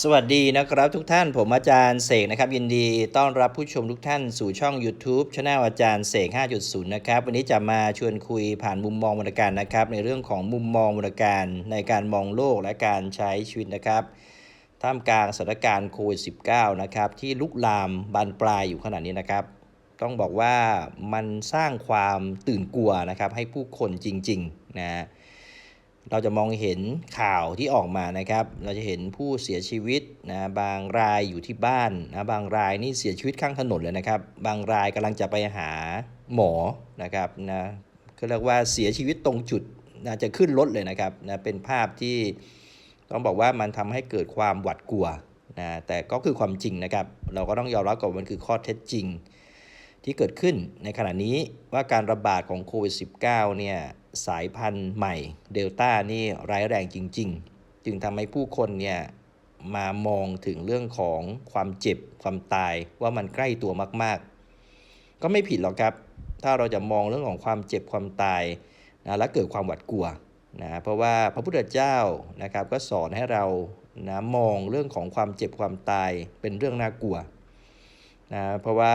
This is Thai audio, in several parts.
สวัสดีนะครับทุกท่านผมอาจารย์เสกนะครับ ยินดีต้อนรับผู้ชมทุกท่านสู่ช่อง YouTube ช anel อาจารย์เสก 5.0 นะครับ วันนี้จะมาชวนคุยผ่านมุมมองวรรณการนะครับ ในเรื่องของมุมมองวรรณการในการมองโลกและการใช้ชีวิตนะครับท่ามกลางสถานการณ์โควิด -19 นะครับ ที่ลุกลามบานปลายอยู่ขนาดนี้นะครับ ต้องบอกว่ามันสร้างความตื่นกลัวนะครับให้ผู้คนจริง ๆ นะ เราจะมองเห็นข่าวที่ออกมานะครับ เราจะเห็นผู้เสียชีวิตนะบางรายอยู่ที่บ้านนะบางรายนี่เสียชีวิตข้างถนนเลยนะครับ บางรายกำลังจะไปหาหมอนะครับนะก็เรียกว่าเสียชีวิตตรงจุดนะจะขึ้นรถเลยนะครับนะเป็นภาพที่ต้องบอกว่ามันทำให้เกิดความหวาดกลัวนะแต่ก็คือความจริงนะครับ เราก็ต้องยอมรับก่อนมันคือข้อเท็จจริง ที่เกิดขึ้นในขณะนี้ว่าการระบาดของโควิด -19 เนี่ย สายพันธุ์ใหม่เดลต้านี่ร้ายแรงจริง ๆ จึงทำให้ผู้คนเนี่ยมามองถึงเรื่องของความเจ็บความตายว่ามันใกล้ตัวมาก ๆ ก็ไม่ผิดหรอกครับ ถ้าเราจะมองเรื่องของความเจ็บความตายนะและเกิดความหวาดกลัวนะเพราะว่าพระพุทธเจ้านะครับก็สอนให้เรานะมองเรื่องของความเจ็บความตายเป็นเรื่องน่ากลัวนะเพราะว่า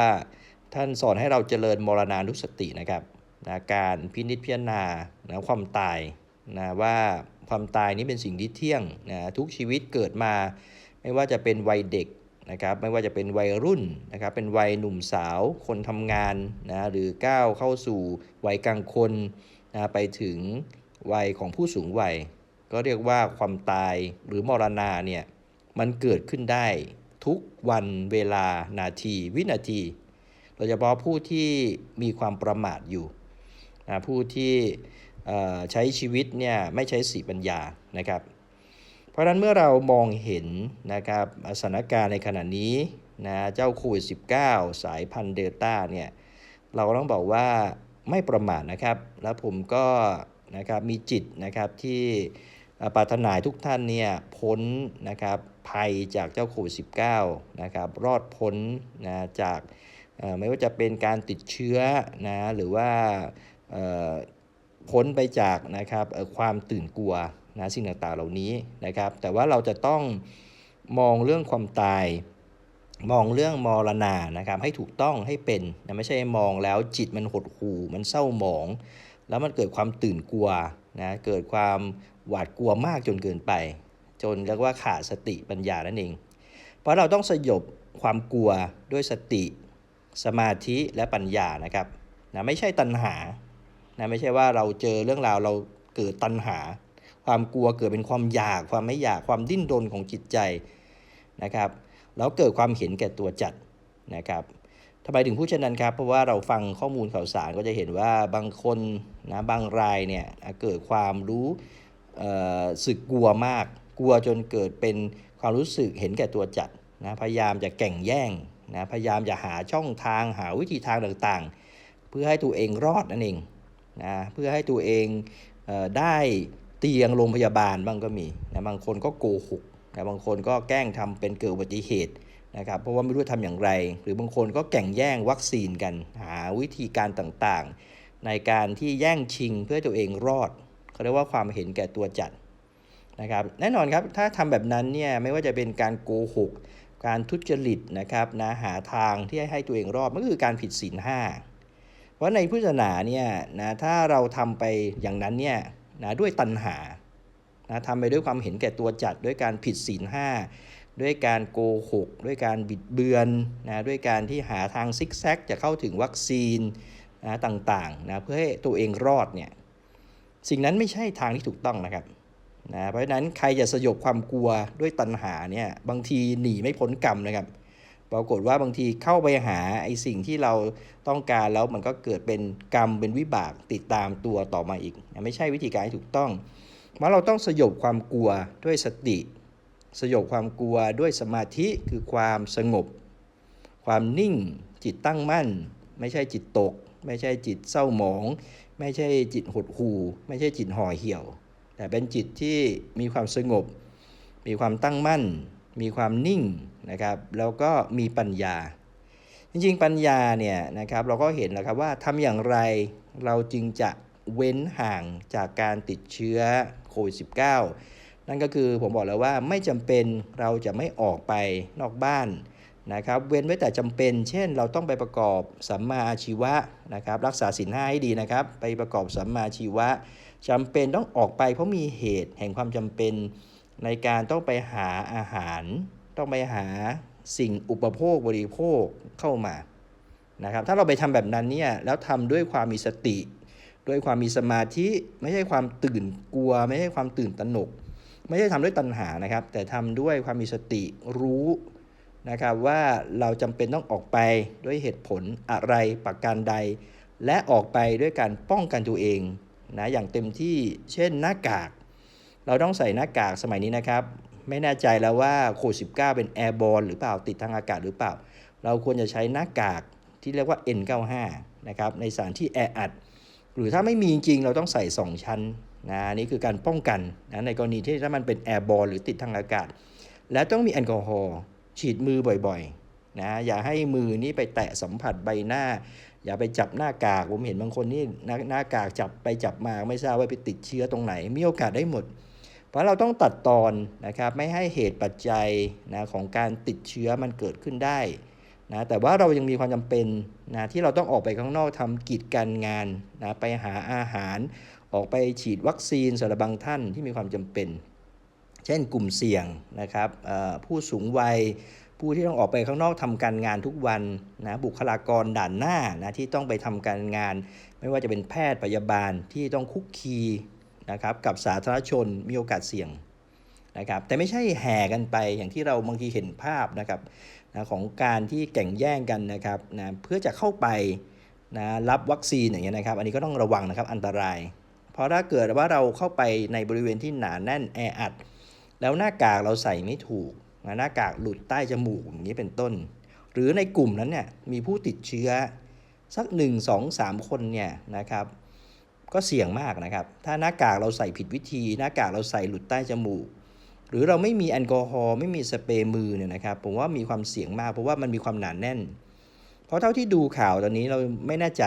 ท่านสอนให้เราเจริญมรณานุสตินะครับ นะการพินิจพิจารณานะความตายนะว่าความตายนี้เป็นสิ่งที่เที่ยงนะทุกชีวิตเกิดมา ไม่ว่าจะเป็นวัยเด็กนะครับไม่ว่าจะเป็นวัยรุ่นนะครับเป็นวัยหนุ่มสาวคนทำงานนะหรือก้าวเข้าสู่วัยกลางคนนะไปถึงวัยของผู้สูงวัย ก็เรียกว่าความตายหรือมรณาเนี่ยมันเกิดขึ้นได้ทุกวันเวลานาทีวินาที โดยเฉพาะผู้ที่มีความประมาทอยู่ นะผู้ที่ใช้ชีวิตเนี่ยไม่ใช้สีปัญญานะครับ เพราะฉะนั้นเมื่อเรามองเห็นนะครับสถานการณ์ในขณะนี้นะเจ้าโควิด -19 สายพันธุ์เดลต้าเนี่ยเราต้องบอกว่าไม่ประมาทนะครับ แล้วผมก็นะครับมีจิตนะครับที่ปรารถนาทุกท่านเนี่ยพ้นนะครับภัยจากเจ้าโควิด -19 นะครับรอดพ้นนะจากไม่ว่าจะเป็นการติดเชื้อนะหรือว่า พ้นไปจากนะครับความตื่นกลัวนะสิ่งต่างๆเหล่านี้นะครับ แต่ว่าเราจะต้องมองเรื่องความตาย มองเรื่องมรณานะครับ ให้ถูกต้องให้เป็นนะไม่ใช่มองแล้วจิตมันหดหู่มันเศร้าหมอง แล้วมันเกิดความตื่นกลัวนะเกิดความหวาดกลัวมากจนเกินไป จนเรียกว่าขาดสติปัญญานั่นเอง เพราะเราต้องสยบความกลัวด้วยสติ สมาธิและปัญญานะครับนะไม่ใช่ตัณหา นะไม่ใช่ว่าเราเจอเรื่องราวเราเกิดตัณหา ความกลัวเกิดเป็นความอยาก ความไม่อยากความดิ้นรนของจิตใจนะครับแล้วเกิดความเห็นแก่ตัวจัดนะครับทำไมถึงพูดเช่นนั้นครับ เพราะว่าเราฟังข้อมูลข่าวสารก็จะเห็นว่าบางคนนะบางรายเนี่ยเกิดความรู้สึกกลัวมาก กลัวจนเกิดเป็นความรู้สึกเห็นแก่ตัวจัดนะพยายามจะแก่งแย่งนะพยายามจะหาช่องทางหาวิธีทางต่างๆ เพื่อให้ตัวเองรอดนั่นเอง นะเพื่อให้ตัวเองเออได้เตียงโรงพยาบาลบ้างก็มีนะบางคนก็โกหกนะบางคนก็แกล้งทำเป็นเกิดอุบัติเหตุนะครับเพราะว่าไม่รู้ทำอย่างไร หรือบางคนก็แข่งแย่งวัคซีนกัน หาวิธีการต่างๆ ในการที่แย่งชิงเพื่อตัวเองรอดเขาเรียกว่าความเห็นแก่ตัวจัดนะครับแน่นอนครับถ้าทำแบบนั้นเนี่ยไม่ว่าจะเป็นการโกหก การทุจริตนะครับนะหาทางที่ให้ตัวเองรอดมันก็คือการผิดศีลห้า เพราะในพุทธศาสนาเนี่ยนะถ้าเราทำไปอย่างนั้นเนี่ยนะด้วยตัณหานะทำไปด้วยความเห็นแก่ตัวจัดด้วยการผิดศีลห้าด้วยการโกหก ด้วยการบิดเบือนนะด้วยการที่หาทางซิกแซกจะเข้าถึงวัคซีนนะต่างๆนะเพื่อให้ตัวเองรอดเนี่ยสิ่งนั้นไม่ใช่ทางที่ถูกต้องนะครับนะเพราะฉะนั้นใครจะสยบความกลัวด้วยตัณหาเนี่ยบางทีหนีไม่พ้นกรรมนะครับ ปรากฏว่าบางทีเข้าไปหาไอ้สิ่งที่เราต้องการแล้วมันก็เกิดเป็นกรรมเป็นวิบากติดตามตัวต่อมาอีก ไม่ใช่วิธีการที่ถูกต้องเมื่อเราต้องสยบความกลัวด้วยสติ สยบความกลัวด้วยสมาธิคือความสงบ ความนิ่งจิตตั้งมั่น ไม่ใช่จิตตก ไม่ใช่จิตเศร้าหมอง ไม่ใช่จิตหดหู่ ไม่ใช่จิตห่อเหี่ยว แต่เป็นจิตที่มีความสงบ มีความตั้งมั่น มีความนิ่งนะครับแล้วก็มีปัญญา จริงๆปัญญาเนี่ยนะครับเราก็เห็นแล้วครับว่าทำอย่างไรเราจึงจะเว้นห่างจากการติดเชื้อโควิด -19 นั่นก็คือผมบอกแล้วว่าไม่จำเป็นเราจะไม่ออกไปนอกบ้านนะครับเว้นไว้แต่จำเป็น เช่น เราต้องไปประกอบสัมมาอาชีวะนะครับรักษาศีลห้าให้ดีนะครับ ไปประกอบสัมมาอาชีวะจำเป็นต้องออกไปเพราะมีเหตุแห่งความจำเป็น ในการต้องไปหาอาหาร ต้องไปหาสิ่งอุปโภคบริโภคเข้ามานะครับถ้าเราไปทำแบบนั้นเนี่ยแล้วทำด้วยความมีสติ ด้วยความมีสมาธิไม่ใช่ความตื่นกลัว ไม่ใช่ความตื่นตระหนก ไม่ใช่ทำด้วยตัณหานะครับ แต่ทำด้วยความมีสติรู้นะครับว่าเราจำเป็นต้องออกไปด้วยเหตุผลอะไรประการใด และออกไปด้วยการป้องกันตัวเองนะอย่างเต็มที่เช่นหน้ากาก เราต้องใส่หน้ากากสมัยนี้นะครับ ไม่แน่ใจแล้วว่าโควิด19เป็นแอร์บอลหรือเปล่าติดทางอากาศหรือเปล่า เราควรจะใช้หน้ากากที่เรียกว่า N95 นะครับในสถานที่แออัดหรือถ้าไม่มีจริงเราต้องใส่ 2 ชั้นนะนี่คือการป้องกันนะในกรณีที่ถ้ามันเป็นแอร์บอลหรือติดทางอากาศ และต้องมีแอลกอฮอล์ฉีดมือบ่อยๆนะอย่าให้มือนี่ไปแตะสัมผัสใบหน้า อย่าไปจับหน้ากากผมเห็นบางคนนี่หน้ากากจับไปจับมาไม่ทราบว่าไปติดเชื้อตรงไหน มีโอกาสได้หมด เพราะเราต้องตัดตอนนะครับไม่ให้เหตุปัจจัยนะของการติดเชื้อมันเกิดขึ้นได้นะแต่ว่าเรายังมีความจำเป็นนะที่เราต้องออกไปข้างนอกทำกิจการงานนะไปหาอาหาร ออกไปฉีดวัคซีนสำหรับบางท่านที่มีความจำเป็น เช่นกลุ่มเสี่ยงนะครับผู้สูงวัยผู้ที่ต้องออกไปข้างนอกทำการงานทุกวันนะบุคลากรด่านหน้านะที่ต้องไปทำการงาน ไม่ว่าจะเป็นแพทย์พยาบาลที่ต้องคุกคี นะครับกับสาธารณชนมีโอกาสเสี่ยงนะครับแต่ไม่ใช่แห่กันไปอย่างที่เราบางทีเห็นภาพนะครับนะของการที่แข่งแย่งกันนะครับนะเพื่อจะเข้าไปนะรับวัคซีนอย่างเงี้ยนะครับ อันนี้ก็ต้องระวังนะครับอันตราย เพราะถ้าเกิดว่าเราเข้าไปในบริเวณที่หนาแน่นแออัด แล้วหน้ากากเราใส่ไม่ถูกนะหน้ากากหลุดใต้จมูกอย่างนี้เป็นต้น หรือในกลุ่มนั้นเนี่ยมีผู้ติดเชื้อสัก 1 2 3 คนเนี่ยนะครับ ก็เสี่ยงมากนะครับ ถ้าหน้ากากเราใส่ผิดวิธี หน้ากากเราใส่หลุดใต้จมูก หรือเราไม่มีแอลกอฮอล์ไม่มีสเปรย์มือเนี่ยนะครับ ผมว่ามีความเสี่ยงมากเพราะว่ามันมีความหนาแน่น เพราะเท่าที่ดูข่าวตอนนี้เราไม่แน่ใจ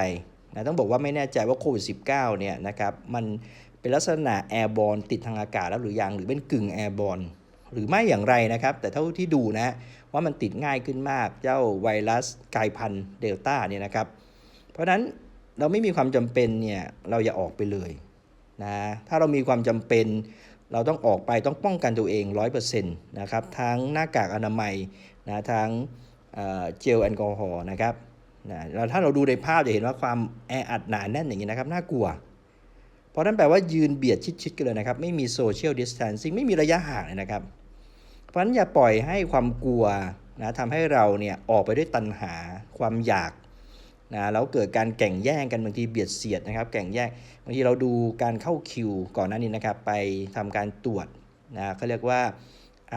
นะต้องบอกว่าไม่แน่ใจว่าโควิด -19 เนี่ยนะครับมันเป็นลักษณะแอร์บอลติดทางอากาศแล้วหรือยังหรือเป็นกึ่งแอร์บอลหรือไม่อย่างไรนะครับ แต่เท่าที่ดูนะว่ามันติดง่ายขึ้นมากเจ้าไวรัสกลายพันธุ์เดลต้าเนี่ยนะครับ เพราะฉะนั้น เราไม่มีความจำเป็นเนี่ยเราอย่าออกไปเลยนะถ้าเรามีความจำเป็น เราต้องออกไปต้องป้องกันตัวเอง 100%นะครับทั้งหน้ากากอนามัยนะทั้งเจลแอลกอฮอล์นะครับนะแล้วถ้าเราดูในภาพจะเห็นว่าความแออัดหนาแน่นอย่างนี้นะครับน่ากลัว เพราะนั่นแปลว่ายืนเบียดชิดๆกันเลยนะครับ ไม่มีโซเชียลดิส a ทนซิ่งไม่มีระยะห่างเลยนะครับ เพราะฉะนั้นอย่าปล่อยให้ความกลัวนะทำให้เราเนี่ยออกไปด้วยตัณหาความอยาก นะแล้วเกิดการแข่งแย่งกันบางทีเบียดเสียดนะครับแข่งแย่งบางทีเราดูการเข้าคิวก่อนหน้านี้นะครับไปทำการตรวจนะเขาเรียกว่า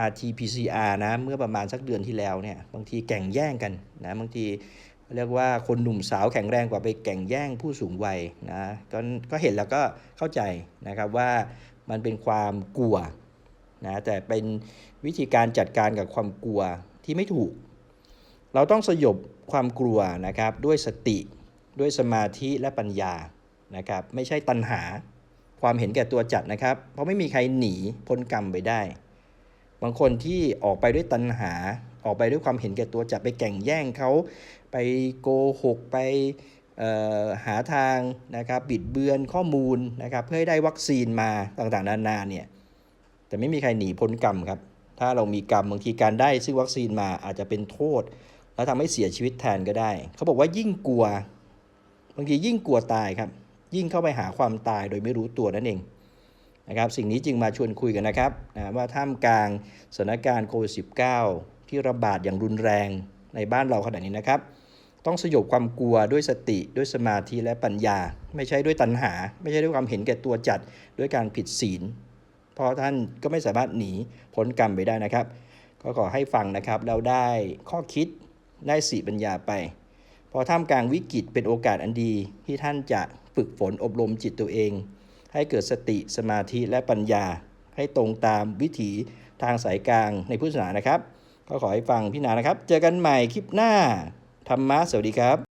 RT-PCR นะเมื่อประมาณสักเดือนที่แล้วเนี่ยบางทีแข่งแย่งกันนะบางทีเรียกว่าคนหนุ่มสาวแข็งแรงกว่าไปแข่งแย่งผู้สูงวัยนะก็ก็เห็นแล้วก็เข้าใจนะครับว่ามันเป็นความกลัวนะแต่เป็นวิธีการจัดการกับความกลัวที่ไม่ถูก เราต้องสยบ ความกลัวนะครับด้วยสติ ด้วยสมาธิและปัญญานะครับไม่ใช่ตัณหาความเห็นแก่ตัวจัดนะครับ เพราะไม่มีใครหนีพ้นกรรมไปได้ บางคนที่ออกไปด้วยตัณหาออกไปด้วยความเห็นแก่ตัวจัดไปแข่งแย่งเขาไปโกหกไปหาทางนะครับบิดเบือนข้อมูลนะครับเพื่อให้ได้วัคซีนมาต่างๆ นานาเนี่ยแต่ไม่มีใครหนีพ้นกรรมครับ ถ้าเรามีกรรมบางทีการได้ซึ่งวัคซีนมาอาจจะเป็นโทษ แล้วทำให้เสียชีวิตแทนก็ได้ เขาบอกว่ายิ่งกลัว บางทียิ่งกลัวตายครับ ยิ่งเข้าไปหาความตายโดยไม่รู้ตัวนั่นเองนะครับ สิ่งนี้จึงมาชวนคุยกันนะครับนะว่าท่ามกลางสถานการณ์โควิด -19 ที่ระบาดอย่างรุนแรงในบ้านเราขณะนี้นะครับ ต้องสยบความกลัวด้วยสติด้วยสมาธิและปัญญา ไม่ใช่ด้วยตัณหา ไม่ใช่ด้วยความเห็นแก่ตัวจัดด้วยการผิดศีล เพราะท่านก็ไม่สามารถหนีพ้นกรรมไปได้นะครับ ก็ขอให้ฟังนะครับแล้วได้ข้อคิด ได้สีปัญญาไป พอท่ามกลางวิกฤตเป็นโอกาสอันดีที่ท่านจะฝึกฝนอบรมจิตตัวเอง ให้เกิดสติสมาธิและปัญญา ให้ตรงตามวิถีทางสายกลางในพุทธศาสนานะครับ ก็ขอให้ฟังพี่นานะครับ เจอกันใหม่คลิปหน้าธรรมะสวัสดีครับ